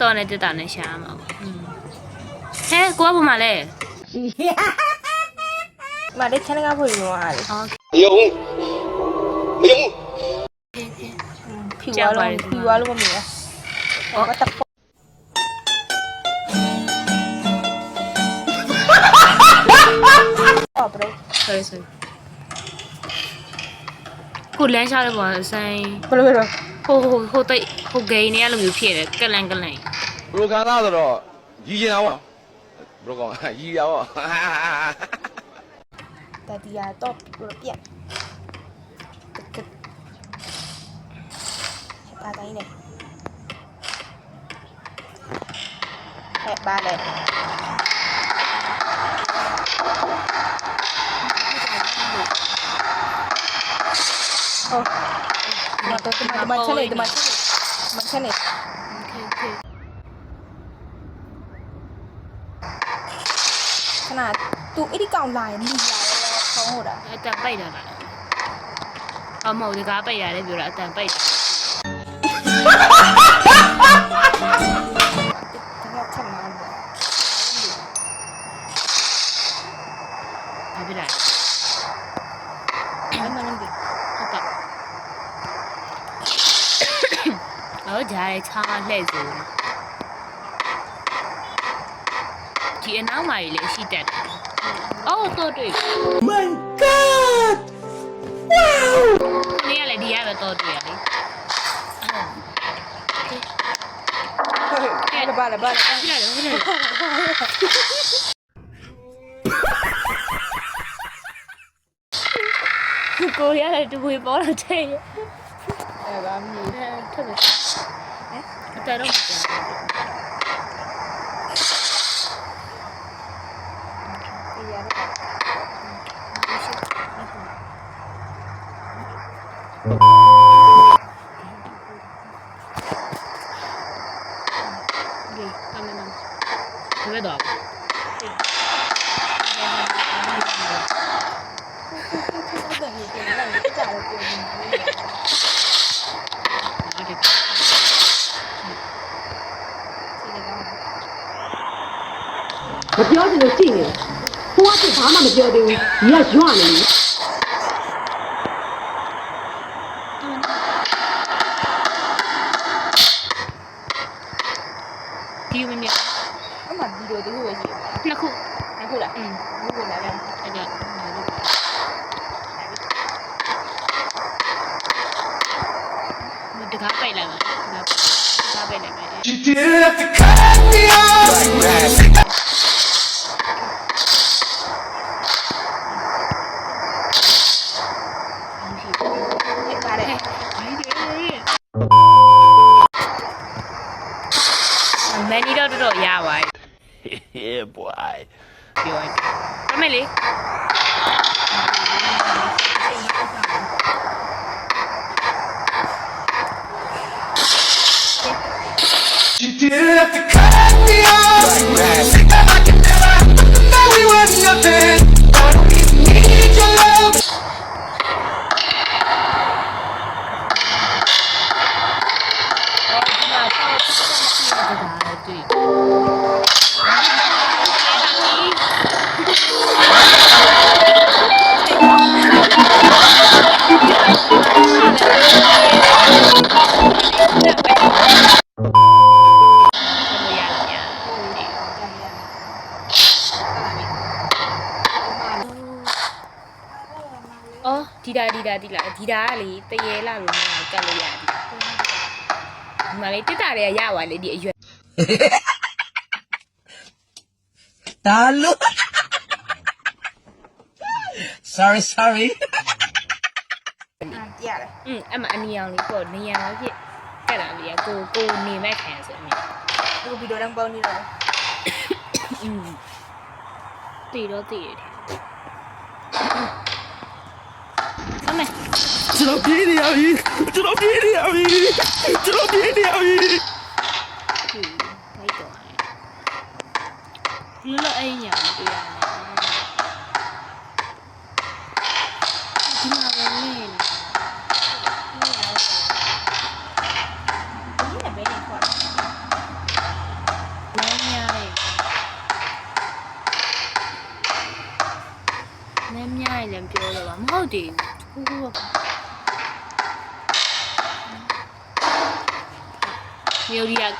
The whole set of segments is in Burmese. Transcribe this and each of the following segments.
တော့နဲ့တက်တာနဲ့ရှာရမှာပေါ့ဟဲကိုကဘာမှလဲမလေး channel ကဖို့ရောအားလေမယုံမယုံဖြူသွားလို့ဖြူသွားလို့မမြင်ဘူးဟုတ်တယ်ဟုတ်ပြီ sorry ကိုလမ်းရှာတဲ့ပုံစံဆိုင်ဘလိုဘလိုဟိုဟိုဟိုတိတ်ဟိုဂိမ်းနေရလိုမျိုးဖြစ်တယ်ကလန်ကလန်ဘလိုခံစားဆိုတော့ရည်ကျင်တာပေါ့ဘလိုကောင်ရည်ရပေါ့တတိယတော့ဘလိုပြန်ကကပါတိုင်းလေဟဲ့ပါလေ ဟောမတော်တမမချနေတမချနေမချနေ โอเคโอเค ခဏ तू အဲ့ဒီကောင်လာရင်လီလာရောခေါင်းဟိုတာ အတန်ပိတ်တာလားအမဟုတ်ဒီကားပိတ်ရတယ်ပြောတာအတန်ပိတ်တာ အော်ဂျားရဲ့ချားလှည့်ဆိုဒီအနောက်မှာကြီးလည်းရှိတတ်တယ်အော်တော့တွေ့ My God! နေရလေဒီရပဲတော့တွေ့ရလေအဲ့ဒါပါလေပါလေဖြစ်လာတယ်ဖြစ်လာတယ်ကိုရတဲ့တူဝေပေါ်တော့တဲ့အဲ့ပါမီအဲထပ် ပဲဟမ်အတော်တော့မပြောဘူး ဒီရတော့ ဒီကမ်းမနဘယ်တော့ အဲ့ဒါကြီးပြန်လာတယ်ကြာတော့ပြန်နေတယ် အဲ့ဒီ ဒီကောင် မပြောချင်လို့ကြည့်နေတယ်။ကိုကတည်းဘာမှမပြောသေးဘူး။ညီကရွနေပြီဒီမမြတ်အမှဒီလိုတူပဲရှိတယ်နှစ်ခုအခုလားอืมဘူးကလည်းအဲ့ဒါငါတို့ဒီကားပိတ်လိုက်ပါဒါကားပိတ်လိုက်ပါ You didn't have to cut me off Really? She didn't have to cut me off. I could never, that we were nothing. I need your love. လေတစ်တာတွေကရပါလေဒီအရွယ် ။ဒါလို့ Sorry sorry အဲ့တရားလေ อืมအဲ့မှာအနီအောင်လေးပေါ့နေရအောင်ဖြစ်ကတ်တာလေးကကိုကိုနေမဲ့ခံဆိုအမြင် အခုဗီဒီယိုတော့ပေါင်းနေတော့ อืมတီတော့တီရတယ် ကျွန်တော်ပြေးနေရပြီ။ကျွန်တော်ပြေးနေရပြီ။ကျွန်တော်ပြေးနေရပြီဒီဘိုက်တော့လူလို့အဲ့ညာမတွေ့ရနဲ့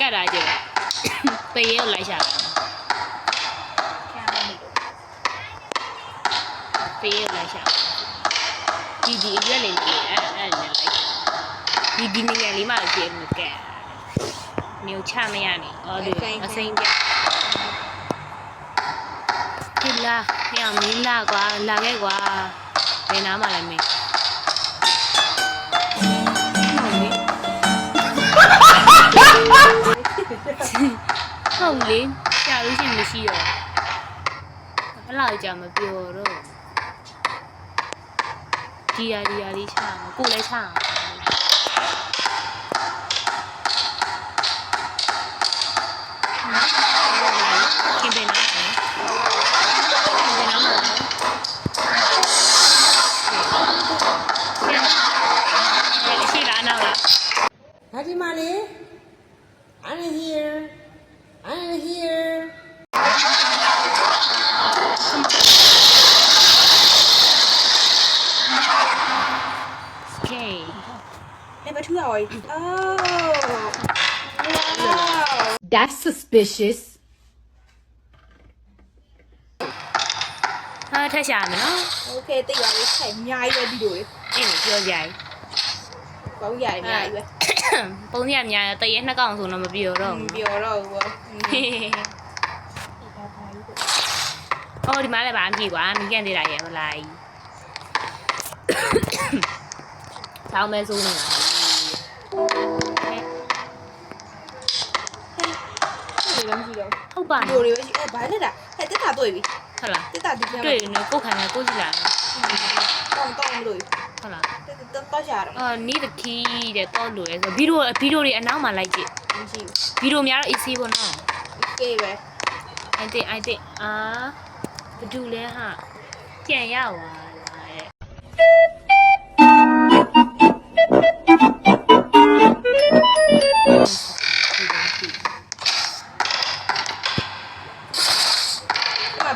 ကကတ်တာကြည့်တရေကိုလိုက်ရှာတာခံရမယ်လို့တရေကိုလိုက်ရှာဒီဒီအရွက်လေးလေးအဲ့အဲ့နဲ့လိုက်ဒီဒီနေရာလေးမှကြည့်မကဲမျိုးချမရနဲ့အော်ဒီအစိမ့်ပြဒီလာညမင်းလာကွာလာခဲ့ကွာဘယ်နားမှလည်းမင်း ဟုတ်လေရှာလို့ရှိရင်မရှိတော့အဲ့လောက်ကြာမပြောတော့ဒီယာဒီယာလေးချအောင်ကိုလည်းချအောင်ခင်ဗျာနားမယ်ခင်ဗျာနားမယ်ရှိလားနောက်လားဘာဒီမလေး I'm here I'm here Okay လေဘထူရဝေးအော် wow That's suspicious ဟာထက်ရှာမယ်နော် okay တိတ်ပါလေခိုင်အများကြီးပဲဗီဒီယိုလေးအဲ့လိုပြောကြရည်ပေါင်းရတယ်အများကြီးပဲပုံစံများတရေနှစ်ကောင်ဆိုတော့မပြောတော့မဘူး ပါဗီဒီနော်ယိုတွေပဲရှိအဲဘာလဲတာဟဲ့တက်တာတွေ့ပြီဟုတ်လားတက်တာဒီပြန်တွေ့နေကိုယ်ခံနေကိုယ်ကြည့်လာတောင်းတောင်းလို့ဟုတ်လားတက်တက်တော့ရှာတော့အော် need the key တဲ့တော့လို့လဲဆိုဗီဒီယိုဗီဒီယိုတွေအနောက်မှာလိုက်ကြည့်မရှိဗီဒီယိုများတော့ easy ပေါ့နော်ဘူး okay ပဲ I think I think အာဘဒူလဲဟာကြံရပါ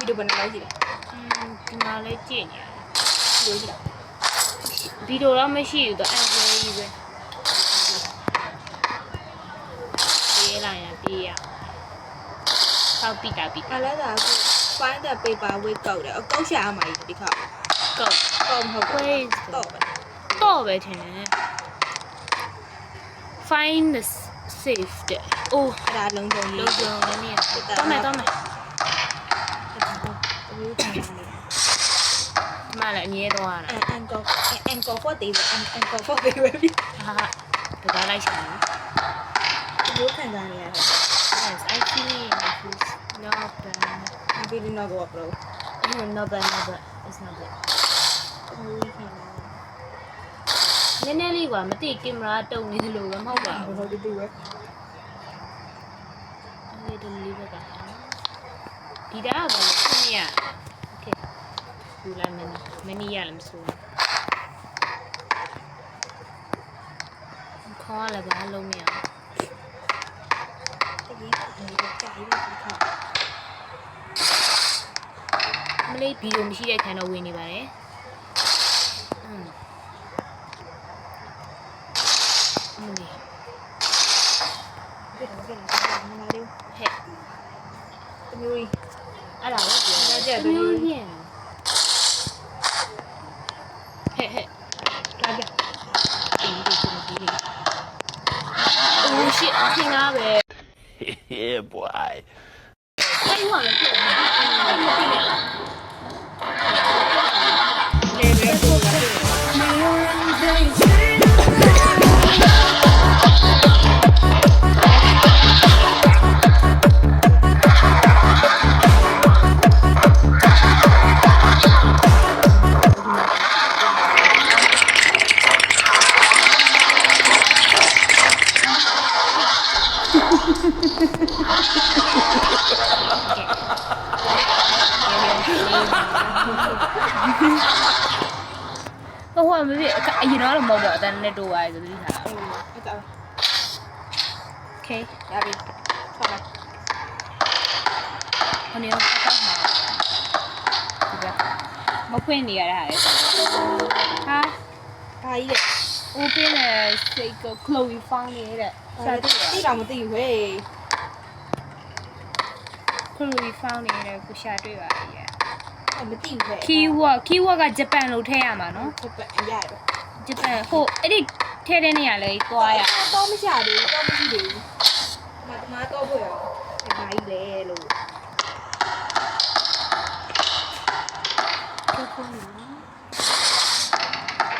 ဒီမှာဗီဒီယိုဘယ်နှလိုက်ရှိလဲอืมဒီမှာလဲကြည့်နေရတယ်ဗီဒီယိုရှိတာဗီဒီယိုတော့မရှိဘူးတော့အန်ဂျယ်ကြီးပဲပြေးလိုက်ရင်ပြေးရဆောက်ပိတာပိအတာလဲတာက find the paper weight ကောက်တယ်အကောက်ရှာရမှာဒီခါကောက်ကောက်မဟုတ်ဘူး Wait တော့ပဲတော့ပဲထင်တယ် find the safe တဲ့ oh အဲ့ဒါလုံးစုံလုံလေးခြုံနေနေတော့မယ်တော့မယ် ဒီမှာလည်းအမြဲတော့ရတာအန်ကောအန်ကောဖို့တေးအန်အန်ကောဖို့တေးပဲပြီဟာဟာဒါလိုက်ရှာတယ်ဘိုးခံစားနေရတယ် yes I feel it it's not bad အဘီလီနောကောပရို no not bad not bad it's not bad ဘိုးခံစားနည်းနည်းလေးကွာမသိကင်မရာတုံနေလို့ပဲမဟုတ်ပါဘဘူးလို့တူတူပဲအဲ့ဒီလေးပဲကဒီတာကလည်းခုန ရโอเคဘူလာမနီမနီရလည်းမဆိုးခေါ်ရလည်းဘာလုံးမရဘူး တကယ်အဲ့ဒါကြာပြီဒီခါ မလေးဗီဒီယိုမရှိတဲ့ခန်းတော့ဝင်နေပါတယ်อืมအမလေး ပြတော့ပြတော့မလာလေး ဟဲ့ တမျိုးကြီး အဲ့ဒါကိုပြောဒါကြက်တမျိုးပြန်ဟဲ့ဟဲ့လာကြအေးဒီကိုမပြီးဘူးအိုးရှစ်ထင်ကားပဲ Yeah, boy. အဲ့ဒီကလည်းပြတ်နေတယ်ဟို Okay ရပြီဆောက်လိုက်ဟိုနေတော့အကောက်မှာဒီကမဖွင့်နေရတာလေဟာဘာကြီးလဲ open နဲ့စိတ်က Chloe found နေတဲ့စာစာတိတိတိတော့မသိဘူးဟဲ့ Chloe found နေတဲ့ကိုရှာတွေ့ပါရဲ့အဲ့မသိဘူးဟဲ့ keyword keyword ကဂျပန်လို့ထည့်ရမှာနော်ချက်ပတ်အရရဂျပန်ဟိုအဲ့ဒီ ထည့်တဲ့နေရာလေးသွားရတော့မရှာသေးဘူးတော့မရှိသေးဘူးမတမတော့ဖို့ရောဘာကြီးလဲလို့ဟုတ်ဟုတ်နော်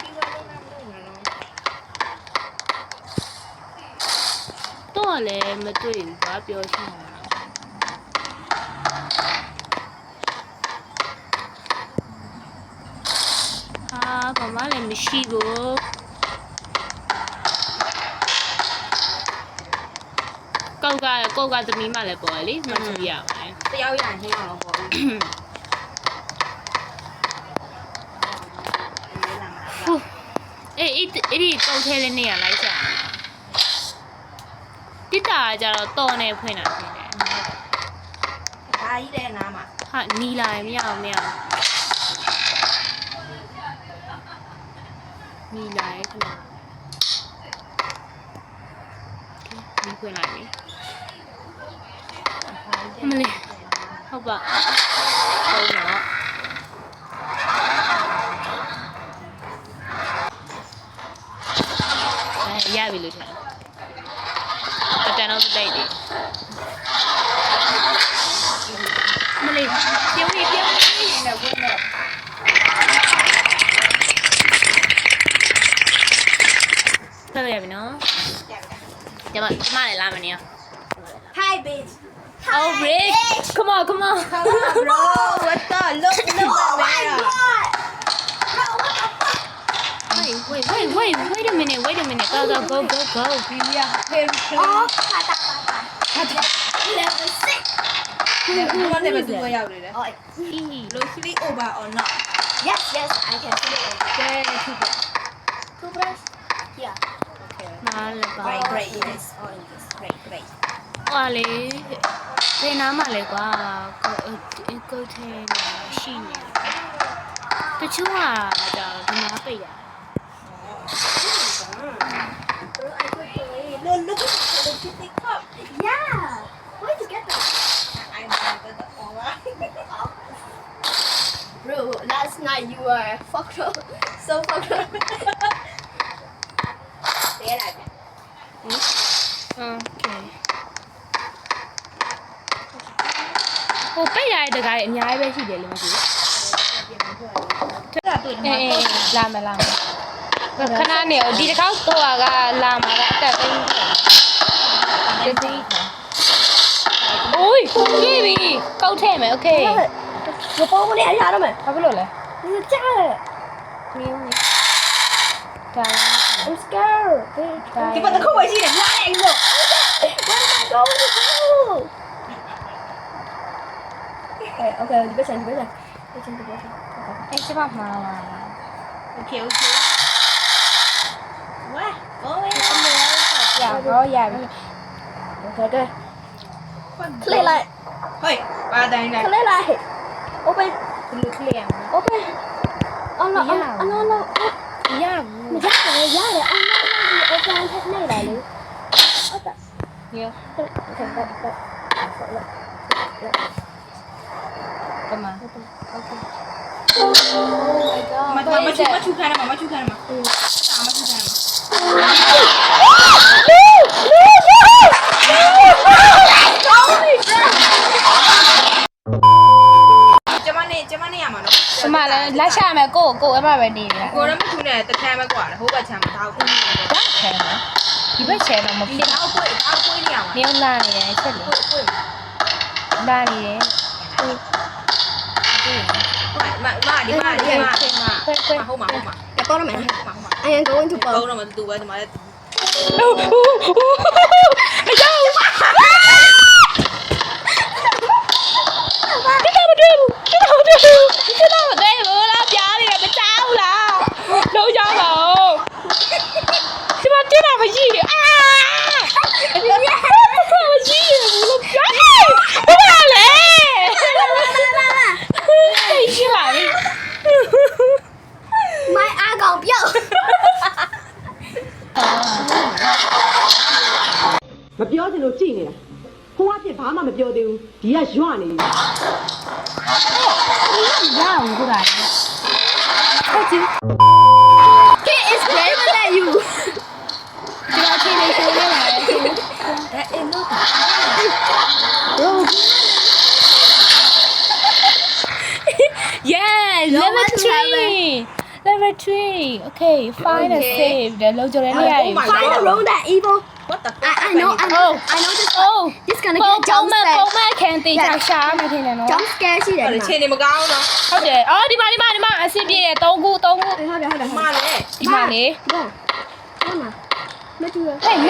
ဒီဝါလုံးနာမလို့နော်တော့လည်းမတွေ့ဘူးကွာပြောရှင်းတာဟာဘာမှလည်းမရှိဘူး ကောက်ကကောက်ကသမီးမလည်းပေါ်လေမကြည့်ရပါတယ်တယောက်ရရင်ဟင်းအောင်ပေါ့ဘူးဟိုအေးအဲ့ဒီအဲ့ဒီကောက်ထဲလေးနေရလိုက်ကြတိတာကကြတော့တော်နေဖွင့်တာဖြစ်တယ်ဘာကြီးလဲနားမှာဟာနီလာရင်မရအောင်မရအောင်နီလာရဲ့ခဏ ဒီဖွင့်လိုက်ပြီအမလေးဟုတ်ပါဟုတ်တော့အဲရပြီလို့ထင်တယ်အတန်တော့မတိတ်တယ်မလေးပြုံးနေပြုံးနေနဲ့ဝင်တော့ဆက်ရပြီနော် ကျမကျမလည်းလာမနေရ Hi bitch Oh Rick come on come on bro what the look look at me wait wait wait wait wait a minute wait a minute go go go go go ဒီရဟဲ့ဟဲ့ Oh, kata kata. Level six. ဒီမှာလည်းဘယ်သူရောက်နေလဲ Oh, Loosely over or not yes, yes, I can see it. ကဲသူက Toothbrush? Yeah. မားလည်းပါ Great great In this or in this. Great, great. ဟွာလေဒီနားမှာလေကွာကိုကိုထဲမှာရှိနေတချို့ကကြောင့်ဒီနားပိတ်ရ Look အများကြီးပဲရှိတယ်လေမသိဘူးထွက်တာတွေ့တယ်လာမလားခဏနေအောင်ဒီတစ်ခေါက်တော့ကလာမှာကအသက်သိန်းတသိန်းโอ้ยကြည့်ပြီကောက်ထဲမယ်โอเคမပေါ်မနေအရာတော့မယ်ဘာဖြစ်လို့လဲဒီကြားတယ်မင်းဦးဒါ I'm scared ဒီပတ်တစ်ခုပဲရှိတယ်လာနေလို့ Where am I going to go ok ok det känns bättre. Det känns bättre. Inte mamma. Okej, okej. Wow, go Ja, go igen. Okej, okej. ok ok Hey, ba đây này. Clear lại. ok ok Open. Ông nó, ông ok ok nó. Dạ. ok dạ, dạ. Ông nó, ông nó. Open hết này lại đi. Open. Nhiều. Thật, thật, thật. Thật, thật. တ်တာ ည ဟုတ်ကဲ့ဟုတ်ကဲ့ ကမโอเค Oh my god မမချူမချူခံရမှာမချူခံရမှာတာမချူခံရမှာကျမနဲ့ကျမနဲ့ရမှာနော် ကျမလည်းလက်ချမယ်ကိုကိုအမပဲနေနေတာ ကိုရမချူနဲ့တခမ်းပဲกว่าဟိုဘက်ချမ်းမထားဘူး ဒါခဲနော်ဒီဘက်ချဲတော့မ ဒီ ဖြစ် အောက်ကိုအောက်ကိုနေရမှာ နေလာနေတယ်ချက်လေ ကိုကို လာနေတယ် မမဒီမှာဒီမှာဒီမှာဟုတ်မှာဟုတ်မှာရတော့မယ်ဟုတ်မှာဟုတ်မှာ I am going to ဘုံ go တော့မတူပဲဒီမှာလည်း အကြောင်းဒီကမတွေ့ဘူးဒီကမတွေ့ဘူးဒီကမတွေ့ဘူးလားပြားနေတယ်မကြောက်လားလုံးကြောက်ပါဦးဒီမှာတင်းတာမရှိဘူးအာဒီမှာမရှိဘူးလို့ပြောဘာလဲရှိပါပြီ နေတာဟိုအဖြစ်ဘာ မှမပြောသေးဘူးဒီကရွနေတယ်ရအောင်ကိုတာလေ Kid is braver than you ဒီတော့ချင်းလေးဆိုနေပါလေ That is not. Yeah, No level one to three. Level three. Okay, find and Okay. save. တယ်လုံးကြတဲ့နေရာတွေ Oh my Find the room that evil What the fuck? I I know I know Oh. I know this Oh. this gonna ပုံ get ပုံ jump မဲ့ပုံ scare မဲ့ခံတေချာရှာမှထင်တယ်နော် jump scare ရှိတယ်ဟိုဒီလေမှာချင်းနေမကောင်းတော့ဟုတ်တယ်အော်ဒီမှာဒီမှာဒီမှာအဆင်ပြေတယ်3ခု3ခုဟုတ်တယ်ဟုတ်တယ်မဟုတ်တယ်လည်းဒီမှာလေဘောဘောမှာမတူရဟဲ့န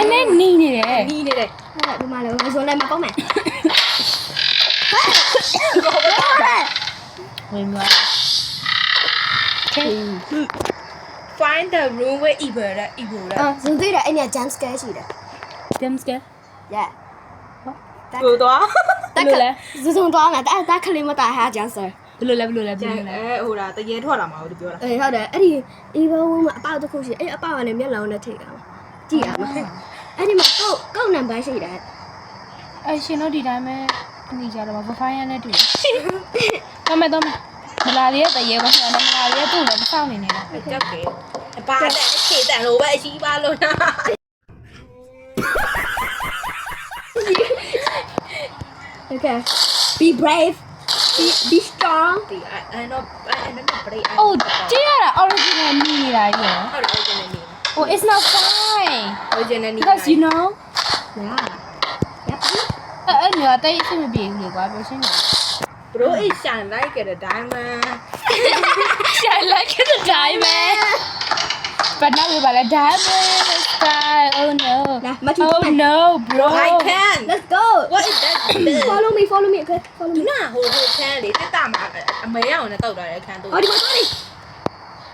find the room where evil တဲ့ evil တဲ့ အာဇွန်သေးတယ်အဲ့ည jump scare ရှိတယ် James က yeah ကိုတော့ဘယ်လိုလဲဇွန်ဇွန်တော့ငါတာတာခလေးမတာဟာ jump scare ဘယ်လိုလဲဘယ်လိုလဲဘယ်ကျန်လိုလဲအဲဟိုဒါတရေထွက်လာမှာလို့ပြောတာအေးဟုတ်တယ်အဲ့ဒီ evil room မှာအပေါက်တစ်ခုရှိတယ်အဲ့အပေါက်ကလည်းမျက်လုံးနဲ့ထိတ်တာကြည့်ရမှာအဲ့ဒီမှာကောက်ကောက်နံပါတ်ရှိတယ်အရှင်တို့ဒီတိုင်းပဲအနေကြတော့ဘာဖိုင်းရနဲ့တူတယ်တော့မယ်တော့မယ် မလာလေးရဲ့တရေကောင်းတယ်မလာလေးရဲ့သူ့လည်းမဆောင်နေနေတာကြောက်တယ်ဘာတဲ့ခေတန်လိုပဲအရှိပါလို့နာ okay be brave be be strong ဒီအဲ့တော့အဲ့တော့ပရိအိုးကြည့်ရတာ original နီးနေတာကြီးရောဟုတ်တယ် original နေ Oh it's not fine original နေ because you know yeah yep အဲ့အဲ့မျိုးအတိတ်အဆင်မပြေဘူးလေကွာပြောရှင်းတယ် bro it shine like a diamond I like it the diamond but now we're about a diamond the sky oh no လာမထူ oh no bro I can let's go what is that follow me follow me okay follow ဒီ me နာဟိုဟိုခန်းလေတက်တာမှာအမေရောင်နဲ့တောက်တာလေခန်းတို့ဟောဒီမှာသွားနေ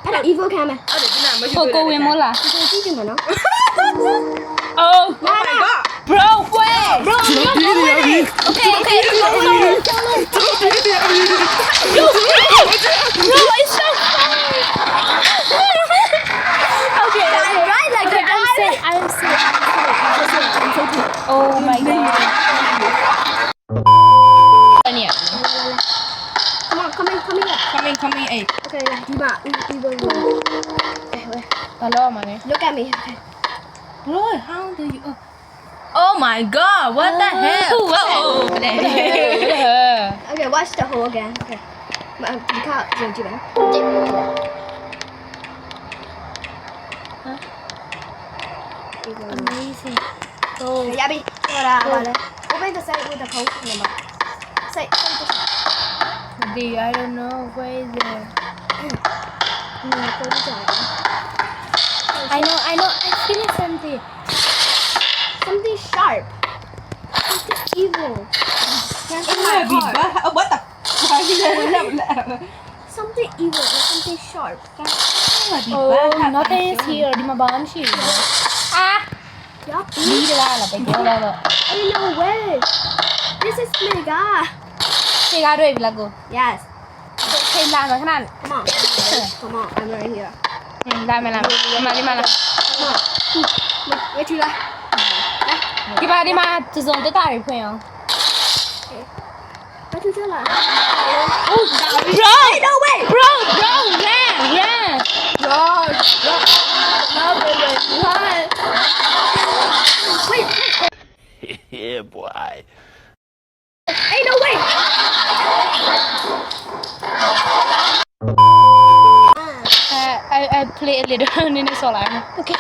အဲ့ဒါ evil cam မယ်ဟုတ်တယ်ဒီနာမရှိကိုကိုဝင်မို့လားဒီကိုကြည့်ကြည့်မနော် oh Oh my god bro wait Bro, Çok iyiydi ya. iyi. Okay, okay. No, no, no. Çok iyiydi ya. iyi. No, no, it's not funny. okay, I'm right like that. I'm sick. I'm sick. I'm joking. Oh my god. Yeah. Come on, come Look at me. Okay. Bro, how do you? Oh. My god what the hell oh okay watch the whole again okay မဒီခါကြည့်ကြည့်ပါ amazing ရပြီဟောတာဟောလဲ open the side with the code number say say the the I don't know where is it number code ကြည့် I know I know I feel something something sharp something evil it might be but what the something evil or something sharp oh nothing is here ဒီမှာဘာမှမရှိဘူးအာ yup ဒီလားလားပဲပြောတော့တော့ ain't no way this is mega ခြေကားတွေ့ပြီလားကို yes ချိန်လာတော့ခဏ come on come on I'm right here ဟင်းလာမလားဒီမှာဒီမှာလား come on ဝေးချူလာ ဒီမှာဒီမှာသစုံတက်တာတွေဖွင့်အောင် ဝေးချူလာ Oh bro no way bro bro ran ran run run run run run wait yeah boy ain't no way I I I play a little နည်းနည်းဆော်လိုက်မယ် Okay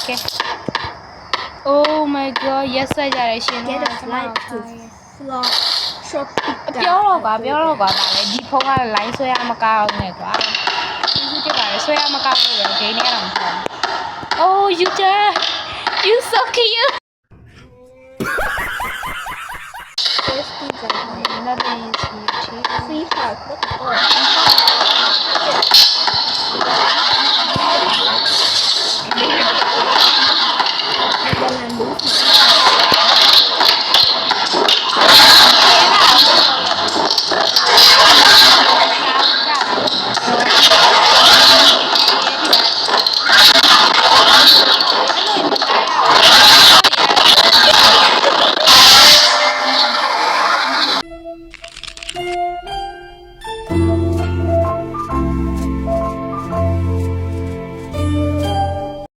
Okay Oh my god yes ဆက်ကြရရှင် Get တော့ a flight to floor short ပြောတော့ကွာပြောတော့ကွာဒါလေဒီဖုန်းက line ဆွဲရမကောင်းနဲ့ကွာဒီခုတက်ပါလေဆွဲရမကောင်းလို့ပဲဂိမ်းနဲ့တော့မဟုတ်ဘူး Oh you just you so cute Nothing is here. free park what the fuck